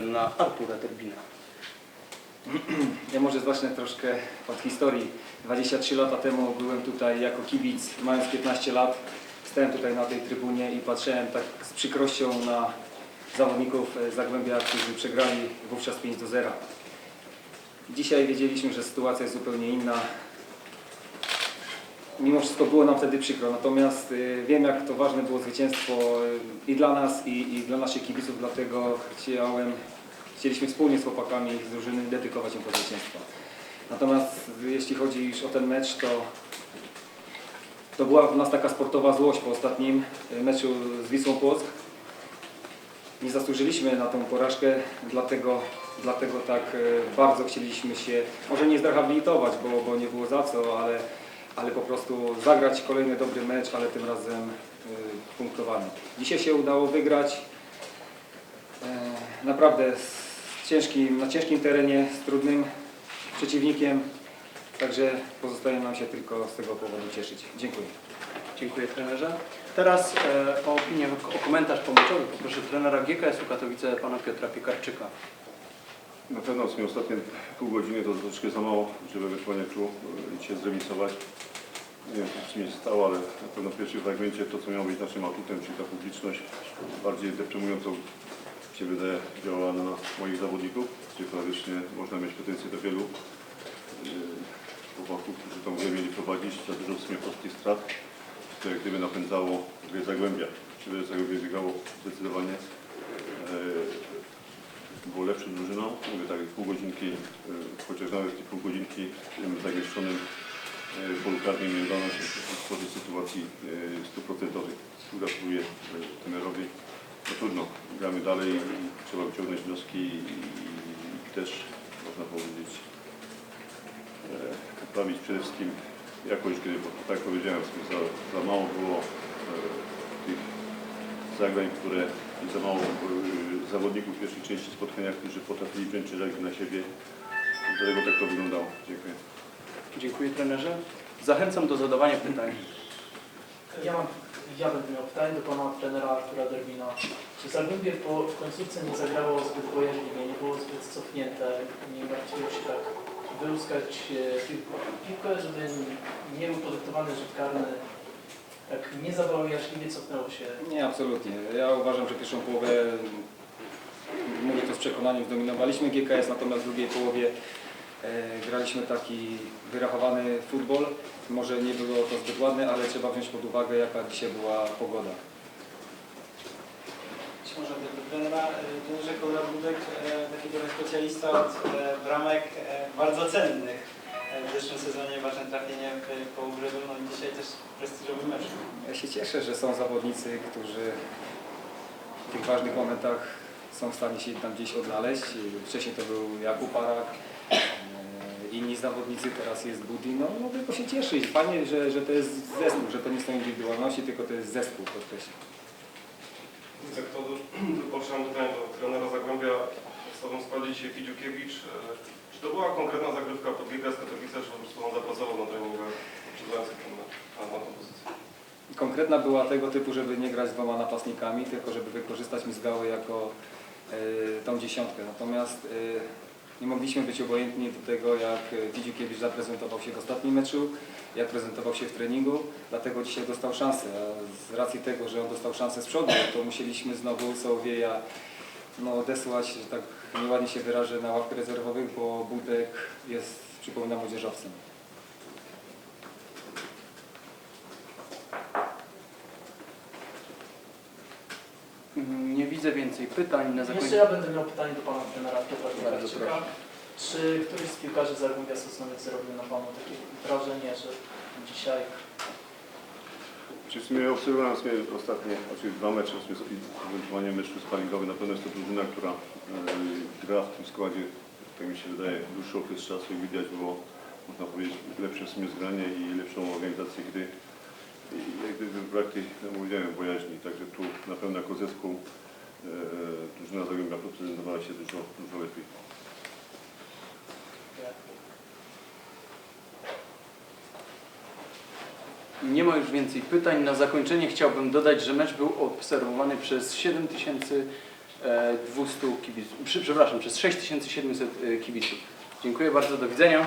trenera Artura Derbina. Ja może zacznę troszkę od historii. 23 lata temu byłem tutaj jako kibic, mając 15 lat. Stałem tutaj na tej trybunie i patrzyłem tak z przykrością na zawodników e, Zagłębia, którzy przegrali wówczas 5 do 0. Dzisiaj wiedzieliśmy, że sytuacja jest zupełnie inna. Mimo wszystko było nam wtedy przykro, natomiast y, wiem jak to ważne było zwycięstwo y, i dla nas i, i dla naszych kibiców, dlatego chciałem, chcieliśmy wspólnie z chłopakami z drużyny dedykować im to zwycięstwo. Natomiast y, jeśli chodzi już o ten mecz, to, to była w nas taka sportowa złość po ostatnim meczu z Wisłą Płock. Nie zasłużyliśmy na tą porażkę, dlatego, dlatego tak bardzo chcieliśmy się, może nie zrehabilitować, bo, bo nie było za co, ale ale po prostu zagrać kolejny dobry mecz, ale tym razem y, punktowany. Dzisiaj się udało wygrać e, naprawdę ciężkim, na ciężkim terenie, z trudnym przeciwnikiem, także pozostaje nam się tylko z tego powodu cieszyć. Dziękuję. Dziękuję trenerze. Teraz e, o opinię, o komentarz pomoczowy poproszę trenera GKS-u Katowice, pana Piotra Piekarczyka. Na pewno w sumie ostatnie pół godziny to troszeczkę za mało, żeby ewentualnie tu się zremisować. Nie wiem, co się stało, ale na pewno w pierwszym fragmencie to, co miało być naszym atutem, czyli ta publiczność, bardziej deprymująco się wydaje działała na moich zawodników, gdzie faktycznie można mieć pretensje do wielu e, chłopaków, którzy tą grę mieli prowadzić, za dużo w sumie prostych strat, jak gdyby napędzało grę Zagłębia. Czy Zagłębie biegało zdecydowanie było lepszą drużyną. Mówię tak, pół godzinki, e, chociaż nawet te pół godzinki w tym zagęszczonym e, polu karnym nie udało się stworzyć sytuacji e, stuprocentowej. Gratuluję e, trenerowi. No trudno, gramy dalej trzeba wyciągnąć wnioski i, i też można powiedzieć e, poprawić przede wszystkim jakość gry, bo tak powiedziałem, za, za mało było e, zagrań, które i za mało e, zawodników w pierwszej części spotkania, którzy potrafili wziąć ciężarki na siebie. Dlatego tak to wyglądało. Dziękuję. Dziękuję trenerze. Zachęcam do zadawania pytań. Ja mam, ja będę miał pytanie do pana trenera Artura Derbina. Czy Zagłębie po w końcówce nie zagrało zbyt bojaźliwie, nie było zbyt cofnięte, nie martwiło się tak wyłuskać e, piłkę, żeby nie był podyktowany rzut karny, tak nie za cofnęło się. Nie, absolutnie. Ja uważam, że pierwszą połowę, mówię to z przekonaniem, zdominowaliśmy GKS, natomiast w drugiej połowie e, graliśmy taki wyrachowany futbol. Może nie było to zbyt ładne, ale trzeba wziąć pod uwagę, jaka dzisiaj była pogoda. Być może do trenera, e, trenerze Konrad Budek, e, taki trochę specjalista od e, bramek bardzo cennych. W zeszłym sezonie ważne trafienie w połowrywym, no i dzisiaj też prestiżowy mecz. Ja się cieszę, że są zawodnicy, którzy w tych ważnych momentach są w stanie się tam gdzieś odnaleźć. Wcześniej to był Jakub Arak, e, inni zawodnicy, teraz jest Budi. No, no tylko się cieszyć. Fajnie, że, że to jest zespół, że to nie są indywidualności, tylko to jest zespół. podkreślam. Tak to do- pytanie do trenera Zagłębia. Dzisiaj Fidziukiewicz. E, Czy to była konkretna zagrywka pod Ligę z Katowice, czy po prostu on zapracował na treningach przybywających na, na, tą pozycję? Konkretna była tego typu, żeby nie grać z dwoma napastnikami, tylko żeby wykorzystać Mizgałę jako e, tą dziesiątkę. Natomiast e, nie mogliśmy być obojętni do tego, jak Widziukiewicz zaprezentował się w ostatnim meczu, jak prezentował się w treningu, dlatego dzisiaj dostał szansę. A z racji tego, że on dostał szansę z przodu, to musieliśmy znowu Sołowieja no, odesłać, że tak nieładnie się wyrażę, na ławkę rezerwowych, bo Budek jest, przypomina, młodzieżowcem. Mm, Nie widzę więcej pytań. Na Jeszcze zakończenie. ja będę miał pytanie do pana trenera Piotra Piekarczyka. Czy któryś z piłkarzy Zagłębia Sosnowiec zrobił na panu takie wrażenie, że dzisiaj Czy w sumie obserwowałem w sumie ostatnie, znaczy dwa mecze, ewentualnie mecz sparingowy. Na pewno jest to drużyna, która e, gra w tym składzie, tak mi się wydaje, dłuższy okres czasu i widać było, można powiedzieć, lepsze w sumie zgranie i lepszą organizację gry. I jak gdyby brak tej, jak mówiłem, bojaźni. Także tu na pewno jako zespół e, drużyna Zagłębia prezentowała się dużo, dużo lepiej. Nie ma już więcej pytań. Na zakończenie chciałbym dodać, że mecz był obserwowany przez e, 200 kibiców, przepraszam, przez 6700 e, kibiców. Dziękuję bardzo, do widzenia.